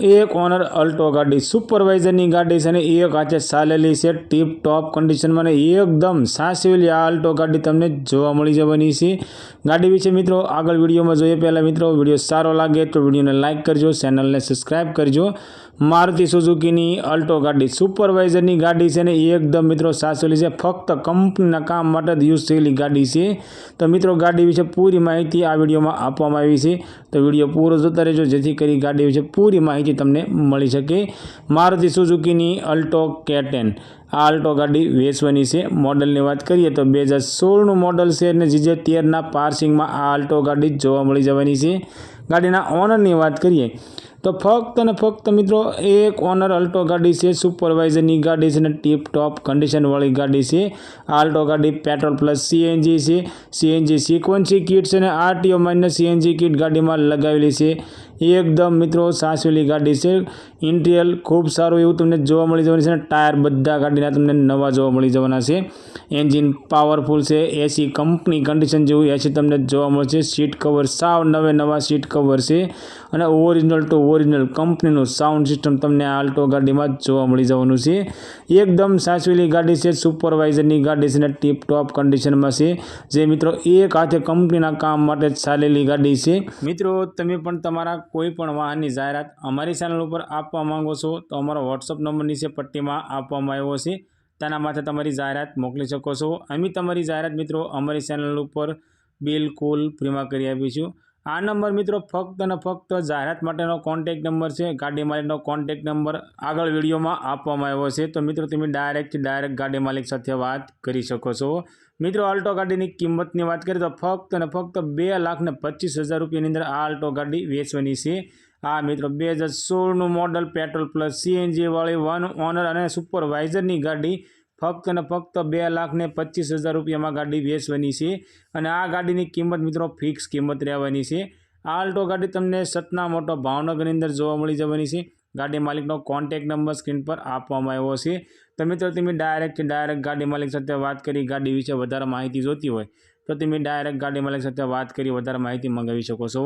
એક honour Alto ગાડી, સુપરવાઇઝરની ગાડી છે અને એક હાથે ચાલેલી છે, ટીપ ટોપ કન્ડિશનમાં અને એકદમ સાસવેલી આ અલ્ટો ગાડી તમને જોવા મળી જવાની છે. ગાડી વિશે મિત્રો આગળ વિડીયોમાં જોઈએ. પહેલાં મિત્રો વીડિયો સારો લાગે તો વિડીયોને લાઇક કરજો, ચેનલને સબસ્ક્રાઇબ કરજો. મારુતિ સુઝુકીની અલ્ટો ગાડી સુપરવાઇઝરની ગાડી છે ને એકદમ મિત્રો સાસવેલી છે. ફક્ત કંપનીના કામ માટે જ યુઝ થયેલી ગાડી છે. તો મિત્રો ગાડી વિશે પૂરી માહિતી આ વિડીયોમાં આપવામાં આવી છે. તો વીડિયો પૂરો જોતા રહેજો, જેથી કરી ગાડી વિશે પૂરી માહિતી તમને મળી શકે. મારુતિ સુઝુકીની અલ્ટો કેટેન. આ અલ્ટો ગાડી વેચવાની છે. મોડલની વાત કરીએ તો બે હજાર સોળનું મોડલ છે અને જીજે તેરના પાર્સિંગમાં આ આલ્ટો ગાડી જોવા મળી જવાની છે. ગાડીના ઓનરની વાત કરીએ તો ફક્ત અને ફક્ત મિત્રો એક ઓનર અલ્ટો ગાડી છે, સુપરવાઇઝરની ગાડી છે અને ટીપ ટોપ કન્ડિશનવાળી ગાડી છે. આલ્ટો ગાડી પેટ્રોલ પ્લસ સીએનજી છે. સીએનજી સિક્વન્સી કિટ છે અને આરટીઓ માઇનસ સીએનજી કિટ ગાડીમાં લગાવેલી છે. એકદમ મિત્રો સાસવેલી ગાડી છે. ઇન્ટિરિયર ખૂબ સારું એવું તમને જોવા મળી જવાનું છે અને ટાયર બધા ગાડીના તમને નવા જોવા મળી જવાના છે. એન્જિન પાવરફુલ છે, એસી કંપની કન્ડિશન જેવું એસી તમને જોવા મળશે. સીટ કવર સાવ નવે નવા સીટ કવર છે અને ઓરિજિનલ ટુ ઓરિજિનલ કંપનીનું સાઉન્ડ સિસ્ટમ તમને આલ્ટો ગાડીમાં જોવા મળી જવાનું છે. એકદમ સાચવેલી ગાડી છે સુપરવાઇઝરની ગાડી છે અને ટીપ ટોપ કન્ડિશનમાં છે. જે મિત્રો એક હાથે કંપનીના કામ માટે ચાલેલી ગાડી છે. મિત્રો, તમે પણ તમારા કોઈ પણ વાહનની જાહેરાત અમારી ચેનલ ઉપર આપવા માંગો છો તો અમારો વોટ્સઅપ નંબર નીચે પટ્ટીમાં આપવામાં આવ્યો છે. તેના માટે તમારી જાહેરાત મોકલી શકો છો. અમે તમારી જાહેરાત મિત્રો અમારી ચેનલ ઉપર બિલકુલ ફ્રીમાં કરી આપીશું. આ નંબર મિત્રો ફક્ત અને ફક્ત જાહેરાત માટેનો કોન્ટેક નંબર છે. ગાડી માલિકનો કોન્ટેક નંબર આગળ વિડીયોમાં આપવામાં આવ્યો છે. તો મિત્રો તમે ડાયરેક્ટ ડાયરેક્ટ ગાડી માલિક સાથે વાત કરી શકો છો. મિત્રો આલ્ટો ગાડીની કિંમતની વાત કરીએ તો ફક્ત અને ફક્ત બે લાખ પચીસ હજાર રૂપિયાની અંદર આ આલ્ટો ગાડી વેચવાની છે. આ મિત્રો, બે હજાર સોળનું મોડલ પેટ્રોલ પ્લસ સીએનજીવાળી વન ઓનર અને સુપરવાઇઝરની ગાડી ફક્ત અને ફક્ત બે લાખ ને પચીસ હજાર રૂપિયામાં ગાડી વેચવાની છે અને આ ગાડીની કિંમત, મિત્રો, ફિક્સ કિંમત રહેવાની છે. આ આલ્ટો ગાડી તમને સતના મોટો ભાવનગરની અંદર જોવા મળી જવાની છે. ગાડી માલિકનો કોન્ટેક નંબર સ્ક્રીન પર આપવામાં આવ્યો છે. તો મિત્રો, તમે ડાયરેક્ટ ડાયરેક્ટ ગાડી માલિક સાથે વાત કરી, ગાડી વિશે વધારે માહિતી જોતી હોય, તો તમે ડાયરેક્ટ ગાડી માલિક સાથે વાત કરી, વધારે માહિતી મંગાવી શકો છો.